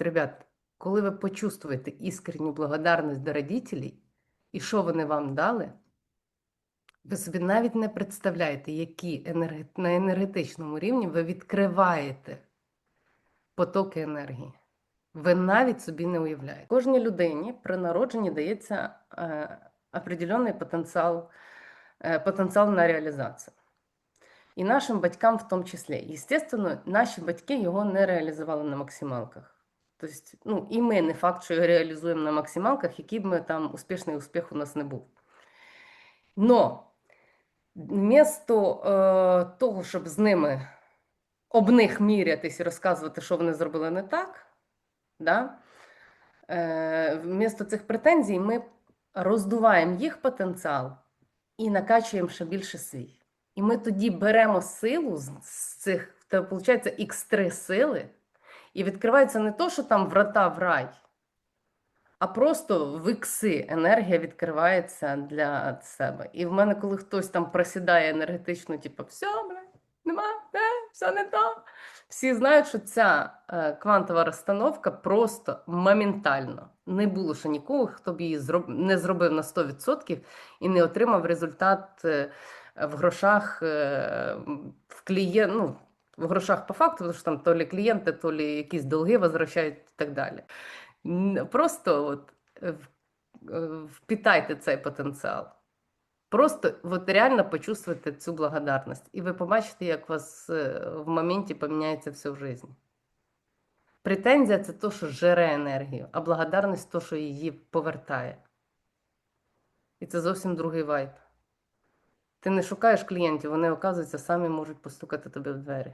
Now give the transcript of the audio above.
Ребят, коли ви почувствуєте іскренню благодарність до родителей, і що вони вам дали, ви собі навіть не представляєте, які енерге- на енергетичному рівні ви відкриваєте потоки енергії. Ви навіть собі не уявляєте. Кожній людині при народженні дається е, определенний потенціал, е, потенціал на реалізацію. І нашим батькам в тому числі. Естественно, наші батьки його не реалізували на максималках. Тобто, ну, і ми не факт, що його реалізуємо на максималках, який б ми там успішний успіх у нас не був. Но вмісто е, того, щоб з ними об них мірятись і розказувати, що вони зробили не так, да? е, вмісто цих претензій ми роздуваємо їх потенціал і накачуємо ще більше свій. І ми тоді беремо силу з, цих, то виходить, X3 сили, і відкривається не то, що там врата в рай, а просто в ікси енергія відкривається для себе. І в мене, коли хтось там просідає енергетично, типу, все, бля, нема, де, все не то. Всі знають, що ця е, квантова розстановка просто моментально. Не було ще нікого, хто б її не зробив на 100% і не отримав результат е, в грошах е, в клієнт, ну, в грошах по факту, тому що там то лі клієнти, то лі якісь долги возвращають і так далі. Просто от, е, в- е, впитайте цей потенціал. Просто от реально почувствуйте цю благодарність. І ви побачите, як у вас е, в моменті поміняється все в житті. Претензія це то, що жере енергію, а благодарність то, що її повертає. І це зовсім другий вайб. Ти не шукаєш клієнтів, вони, оказується, самі можуть постукати тобі в двері.